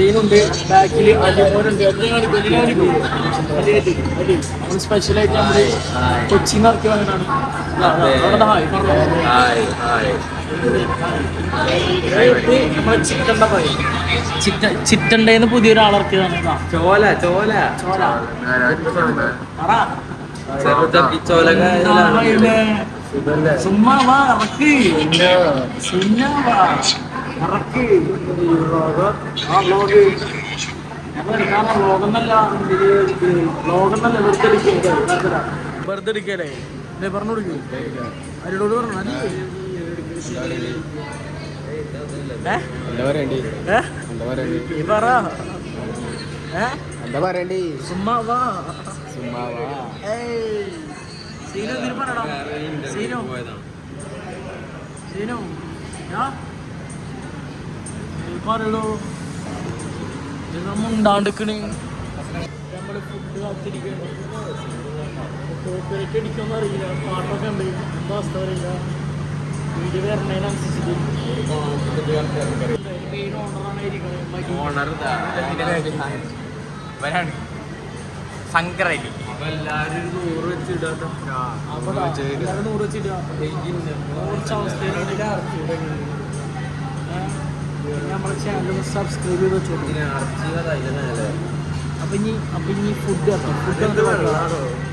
എന്നിട്ട് ബാക്കിൽ അടിമോനുണ്ട് നമ്മൾ സ്പെഷ്യലായിട്ട് നമ്മുടെ കൊച്ചിയിൽ നിന്ന് ഇറക്കി ചിറ്റണ്ടേന്ന് പുതിയൊരാളിറക്കിയതാണ്. ചോല ചോല ചോല ചെറുതപ്പി ചോല സുമ്മാ വാ ഇറക്ക്. സുമ്മാ വാ ഇറക്ക് ഈ വ്ലോഗ് ആ വ്ലോഗ് ഞങ്ങളെടുക്കാണ് വ്ലോഗെന്നല്ല വ്ലോഗെന്നല്ല വെറുതെ അടിക്കുക വെറുതെ അടിക്കല്ലേ ഇതേ പറഞ്ഞു കൊടുക്കൂ പറഞ്ഞു നീ പറ. എന്താ പറയണ്ടേ? സുമ്മാ വാ സീനു ഞാൻ പറയടോ. മുണ്ടാണ്ടിക്കണ് നമ്മൾ ഫുഡ് കാത്തിരിക്കണം. കോപ്പറേറ്റ് അടിക്കുമെന്ന് അറിയില്ല. പാട്ടൊക്കെ ഉണ്ട്. എന്താ അവസ്ഥ അറിയില്ല. വീഡിയോ വരണതിനനുസരിച്ചിട്ട് മെയിൻ ഓണറാണ് ഇരിക്കുന്നത് ഓണർ അവസ്ഥയിലാണ് നമ്മുടെ ചാനൽ സബ്സ്ക്രൈബ് ചെയ്ത് വെച്ചോളൂ അപ്പൊ ഇനി അപ്പൊ ഇനി ഫുഡ് ഫുഡ്